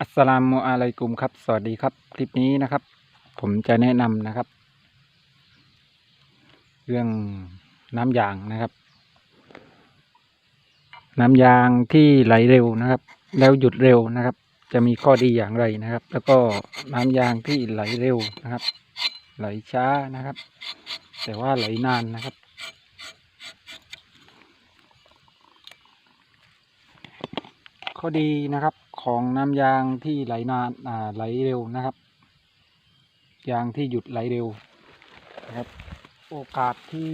อัสสลามุอะลัยกุมครับ สวัสดีครับ คลิปนี้นะครับ ผมจะแนะนำนะครับ เรื่องน้ำยางนะครับ น้ำยางที่ไหลเร็วนะครับ แล้วหยุดเร็วนะครับ จะมีข้อดีอย่างไรนะครับ แล้วก็น้ำยางที่ไหลเร็วนะครับ ไหลช้านะครับ แต่ว่าไหลนานนะครับข้อดีนะครับ ของน้ำยางที่ไหลนานอ่าไหลเร็วนะครับ ยางที่หยุดไหลเร็วนะครับ โอกาสที่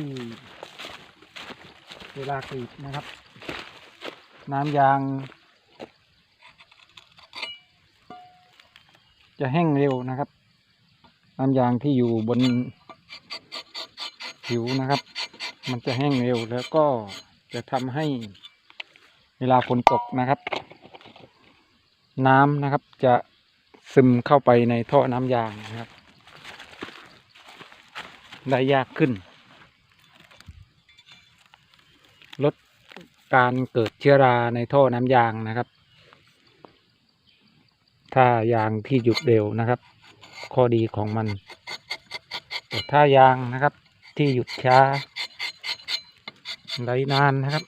เวลากรีดนะครับ น้ำยาง จะแห้งเร็วนะครับ น้ำยางที่อยู่บนผิวนะครับ มันจะแห้งเร็วแล้วก็จะทำให้เวลาฝนตกนะครับ น้ำนะครับ จะซึมเข้าไปในท่อน้ำยางนะครับ ได้ยากขึ้น ลดการเกิดเชื้อราในท่อน้ำยางนะครับ ถ้ายางที่หยุดเร็วนะครับ ข้อดีของมัน แต่ถ้ายางนะครับที่หยุดช้าไหลนานนะครับ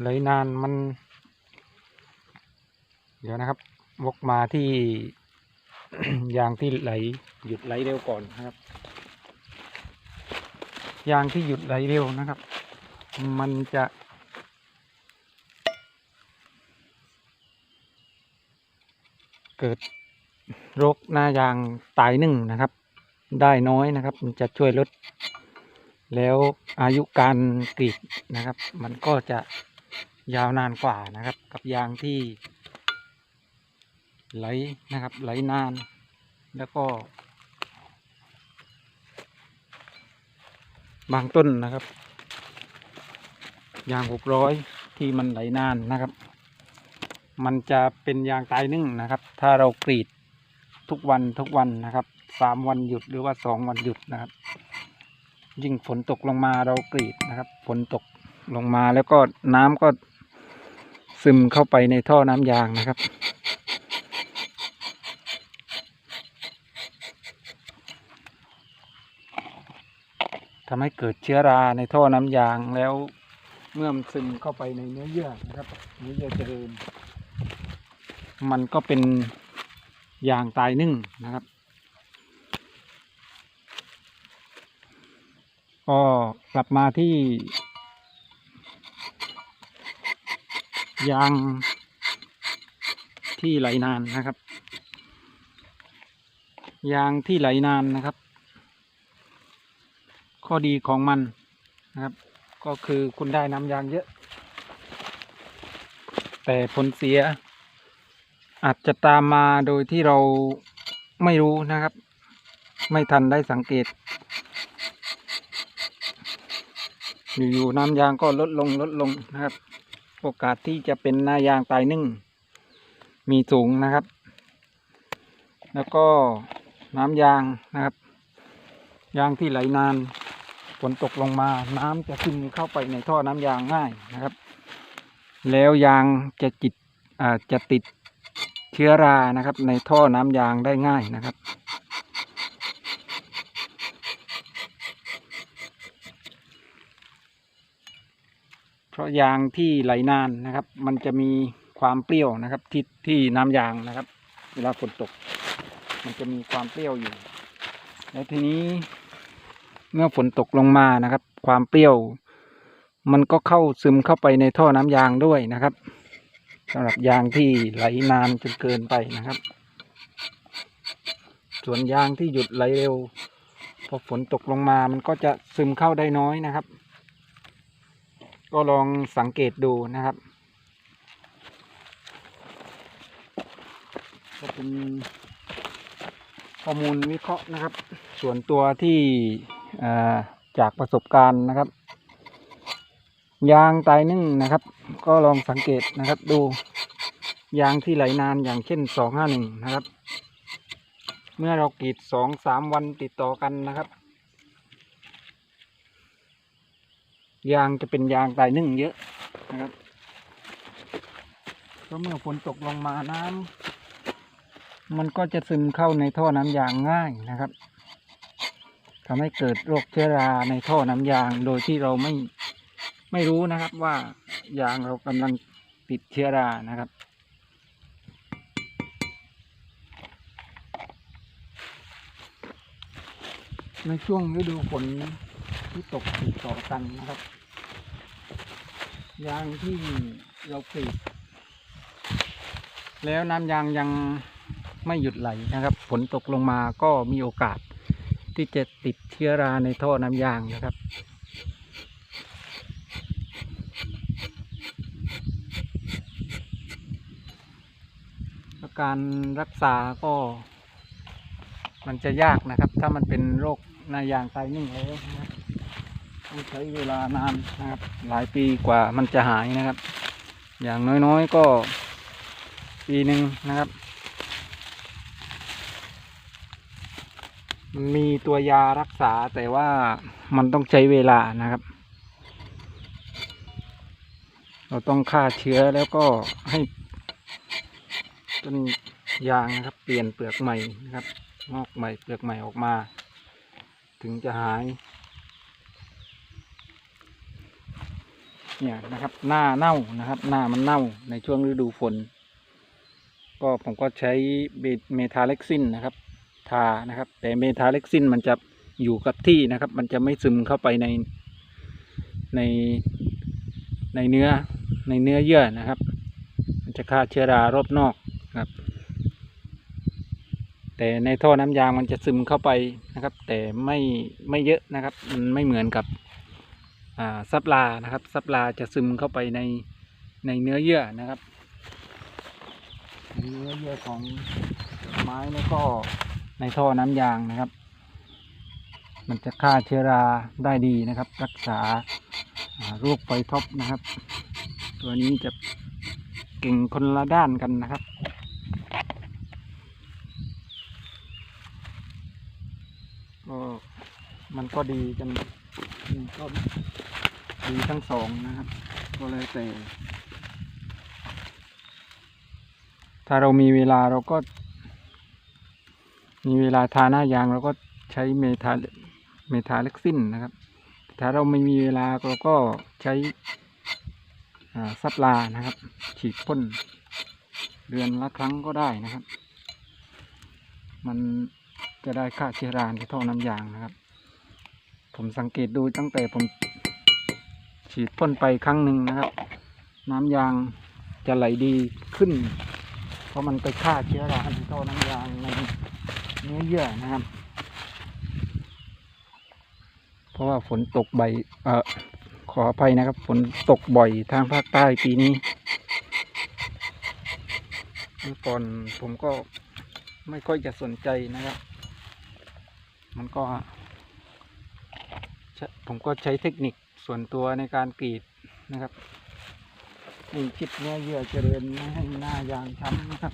ไหลนานมัน เดี๋ยวนะครับ วกมาที่ยางที่ไหลหยุดไหลเร็วก่อนนะครับ ยางที่หยุดไหลเร็วนะครับ มันจะเกิดโรคหน้ายางตายหนึ่งนะครับ ได้น้อยนะครับ มันจะช่วยลด แล้วอายุการกรีดนะครับ มันก็จะยาวนานกว่านะครับ กับยางที่ ไหลนะครับ ไหลนาน แล้วก็ บางต้นนะครับ ยางหกร้อยที่มันไหลนานนะครับ มันจะเป็นยางตายนึ่งนะครับ ถ้าเรากรีดทุกวันทุกวันนะครับสามวันหยุดหรือว่าสองวันหยุดนะครับ ยิ่งฝนตกลงมาเรากรีดนะครับฝนตกลงมาแล้วก็น้ำก็ซึมเข้าไปในท่อน้ำยางนะครับ ทำให้เกิดเชื้อราในท่อน้ำยางแล้วเมื่อมันซึมเข้าไปในเนื้อเยื่อนะครับ เนื้อเยื่อเจริญ มันก็เป็นยางตายนึ่งนะครับก็กลับมาที่ ยางที่ไหลนานนะครับ ยางที่ไหลนานนะครับ ข้อดีของมันนะครับ ก็คือคุณได้น้ำยางเยอะ แต่ผลเสีย อาจจะตามมาโดยที่เราไม่รู้นะครับ ไม่ทันได้สังเกต อยู่ๆน้ำยางก็ลดลงลดลงนะครับ โอกาสที่จะเป็นหน้ายางตายนึ่ง มีสูงนะครับ แล้วก็น้ำยางนะครับ ยางที่ไหลนาน ฝนตกลงมาน้ำจะซึมเข้าไปในท่อน้ำยางง่ายนะครับ แล้วยางจะจิตอ่าจะติดเชื้อรานะครับ ในท่อน้ำยางได้ง่ายนะครับ เพราะยางที่ไหลนานนะครับ มันจะมีความเปรี้ยวนะครับที่ที่น้ำยางนะครับ เวลาฝนตก มันจะมีความเปรี้ยวอยู่ แล้วทีนี้ เมื่อฝนตกลงมานะครับ ความเปรี้ยว มันก็เข้าซึมเข้าไปในท่อน้ำยางด้วยนะครับสำหรับยางที่ไหลนานจนเกินไปนะครับ ส่วนยางที่หยุดไหลเร็วพอฝนตกลงมามันก็จะซึมเข้าได้น้อยนะครับ ก็ลองสังเกตดูนะครับก็เป็นข้อมูลวิเคราะห์นะครับ ส่วนตัวที่ จากประสบการณ์นะครับ ยางตายนึ่งนะครับ ก็ลองสังเกตนะครับดูยางที่ไหลนานอย่างเช่นสองห้าหนึ่งนะครับ เมื่อเรากรีดสองสามวันติดต่อกันนะครับ ยางจะเป็นยางตายนึ่งเยอะนะครับเพราะเมื่อฝนตกลงมาน้ำมันก็จะซึมเข้าในท่อน้ำยางง่ายนะครับ ทำให้เกิดโรคเชื้อราในท่อน้ำยาง โดยที่เราไม่ไม่รู้นะครับว่ายางเรากำลังติดเชื้อรานะครับ ในช่วงฤดูฝนที่ตกติดต่อกันนะครับ ยางที่เรากรีดแล้วน้ำยางยังไม่หยุดไหลนะครับ ฝนตกลงมาก็มีโอกาส ที่จะติดเชื้อราในท่อน้ำยางนะครับ การรักษาก็มันจะยากนะครับ ถ้ามันเป็นโรคหนายางตายนิ่งแล้วนะต้องใช้เวลานานนะครับ หลายปีกว่ามันจะหายนะครับ อย่างน้อยๆก็ปีหนึ่งนะครับ มีตัวยารักษาแต่ว่ามันต้องใช้เวลานะครับ เราต้องฆ่าเชื้อแล้วก็ให้ต้นยางนะครับ เปลี่ยนเปลือกใหม่นะครับงอกใหม่เปลือกใหม่ออกมา ถึงจะหาย เนี่ยนะครับ หน้าเน่านะครับ หน้ามันเน่าในช่วงฤดูฝน ก็ผมก็ใช้เบเมทาเล็กซินนะครับ ทานะครับ แต่เมทาเล็กซินมันจะอยู่กับที่นะครับ มันจะไม่ซึมเข้าไปในในในเนื้อในเนื้อเยื่อนะครับ มันจะฆ่าเชื้อรารอบนอกนะครับ แต่ในท่อน้ำยางมันจะซึมเข้าไปนะครับ แต่ไม่ไม่เยอะนะครับ มันไม่เหมือนกับซับลานะครับซับลาจะซึมเข้าไปในในเนื้อเยื่อนะครับ เนื้อเยื่อของไม้แล้วก็ ในท่อน้ำยางนะครับ มันจะฆ่าเชื้อราได้ดีนะครับ รักษาโรคไฟท็อปนะครับ ตัวนี้จะเก่งคนละด้านกันนะครับก็มันก็ดีกันก็ดีทั้งสองนะครับ ก็เลยแต่ถ้าเรามีเวลาเราก็ มีเวลาทาหน้ายางเราก็ใช้เมทาเมทาเล็กซินนะครับ ถ้าเราไม่มีเวลาเราก็ใช้ซับลานะครับ ฉีดพ่นเดือนละครั้งก็ได้นะครับ มันจะได้ฆ่าเชื้อราในท่อน้ำยางนะครับ ผมสังเกตดูตั้งแต่ผมฉีดพ่นไปครั้งหนึ่งนะครับ น้ำยางจะไหลดีขึ้น เพราะมันไปฆ่าเชื้อราในท่อน้ำยางใน เนื้อเยื่อนะครับ เพราะว่าฝนตกใบเอ่อขออภัยนะครับ ฝนตกบ่อยทางภาคใต้ปีนี้เมื่อก่อนผมก็ไม่ค่อยจะสนใจนะครับ มันก็ ผมก็ใช้เทคนิคส่วนตัวในการกรีดนะครับให้ชิดเนื้อเยื่อเจริญไม่ให้หน้ายางช้ำนะครับ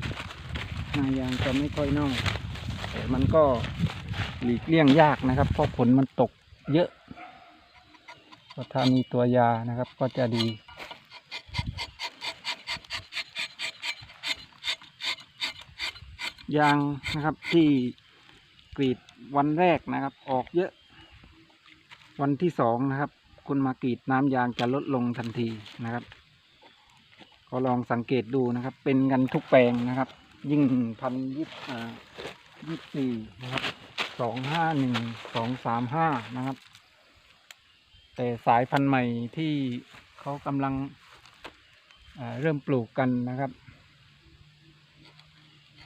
หน้ายางจะไม่ค่อยเน่า แต่มันก็หลีกเลี่ยงยากนะครับ เพราะฝนมันตกเยอะก็ถ้ามีตัวยานะครับก็จะดียางนะครับที่กรีดวันแรกนะครับ ออกเยอะ วันที่สองนะครับ คุณมากรีดน้ำยางจะลดลงทันทีนะครับก็ลองสังเกตดูนะครับ เป็นกันทุกแปลงนะครับ ยิ่งพันยี่อ่า ยี่สี่นะครับสองห้าหนึ่งสองสามห้านะครับ แต่สายพันธุ์ใหม่ที่เขากำลังเริ่มปลูกกันนะครับ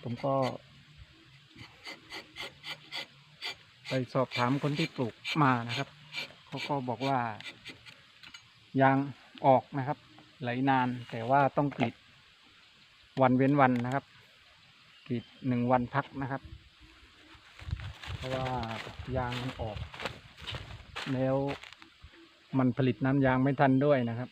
ผมก็ ไปสอบถามคนที่ปลูกมานะครับเขาก็บอกว่ายางออกนะครับ ไหลนานแต่ว่าต้องกรีดวันเว้นวันนะครับกรีดหนึ่งวันพักนะครับ เพราะว่ายางมันออก แล้วมันผลิตน้ำยางไม่ทันด้วยนะครับ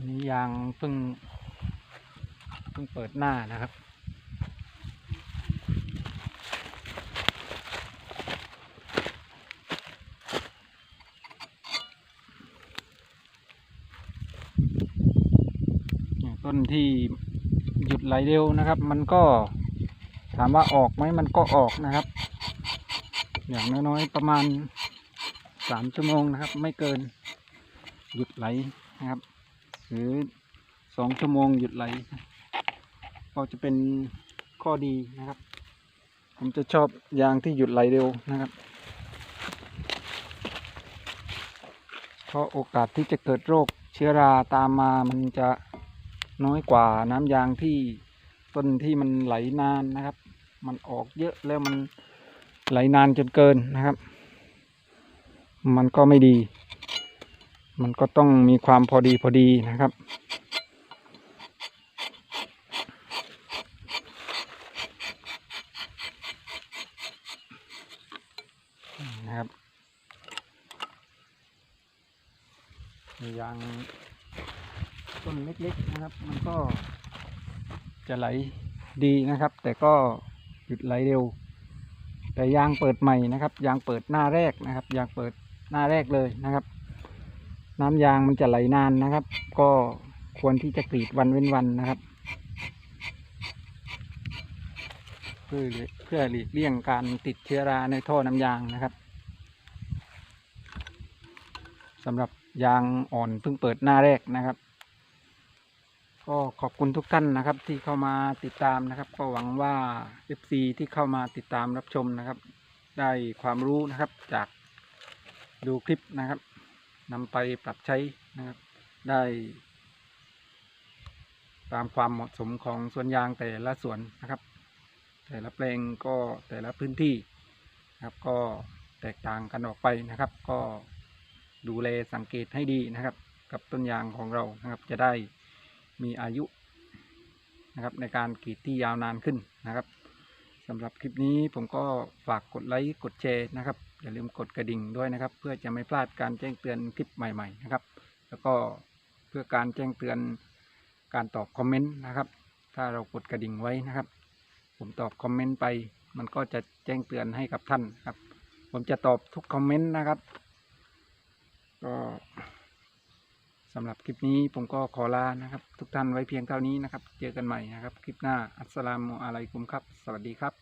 นนี้ยางเพิ่งเพิ่งเปิดหน้านะครับ ต้นที่หยุดไหลเร็วนะครับ มันก็ถามว่าออกไหมมันก็ออกนะครับ อย่างน้อยๆประมาณสามชั่วโมงนะครับ ไม่เกินหยุดไหลนะครับ หรือสองชั่วโมงหยุดไหล ก็จะเป็นข้อดีนะครับ ผมจะชอบยางที่หยุดไหลเร็วนะครับเพราะโอกาสที่จะเกิดโรคเชื้อราตามมามันจะ น้อยกว่าน้ำยางที่ต้นที่มันไหลนานนะครับ มันออกเยอะแล้วมันไหลนานจนเกินนะครับ มันก็ไม่ดี มันก็ต้องมีความพอดีพอดีนะครับนะครับยางต้นเล็กๆ นะครับ มันก็จะไหลดีนะครับ แต่ก็หยุดไหลเร็ว แต่ยางเปิดใหม่นะครับ ยางเปิดหน้าแรกนะครับ ยางเปิดหน้าแรกเลยนะครับ น้ำยางมันจะไหลนานนะครับ ก็ควรที่จะกรีดวันเว้นวันนะครับ เพื่อเพื่อหลีกเลี่ยงการติดเชื้อราในท่อน้ำยางนะครับสำหรับยางอ่อนเพิ่งเปิดหน้าแรกนะครับ ก็ขอบคุณทุกท่านนะครับที่เข้ามาติดตามนะครับ ก็หวังว่า FC ที่เข้ามาติดตามรับชมนะครับ ได้ความรู้นะครับจากดูคลิปนะครับนำไปปรับใช้นะครับ ได้ ตามความเหมาะสมของสวนยางแต่ละสวนนะครับ แต่ละแปลงก็แต่ละพื้นที่นะครับ ก็แตกต่างกันออกไปนะครับ ก็ดูแลสังเกตให้ดีนะครับ กับต้นยางของเรานะครับจะได้ มีอายุนะครับในการกรีดที่ยาวนานขึ้นนะครับสำหรับคลิปนี้ผมก็ฝากกดไลค์กดแชร์นะครับอย่าลืมกดกระดิ่งด้วยนะครับ เพื่อจะไม่พลาดการแจ้งเตือนคลิปใหม่ ๆ นะครับ แล้วก็เพื่อการแจ้งเตือนการตอบคอมเมนต์นะครับ ถ้าเรากดกระดิ่งไว้นะครับ ผมตอบคอมเมนต์ไป มันก็จะแจ้งเตือนให้กับท่านครับ ผมจะตอบทุกคอมเมนต์นะครับ ก็ สำหรับคลิปนี้ผมก็ขอลานะครับ ทุกท่านไว้เพียงเท่านี้นะครับ เจอกันใหม่นะครับ คลิปหน้าอัสสลามุอะลัยกุมครับ สวัสดีครับ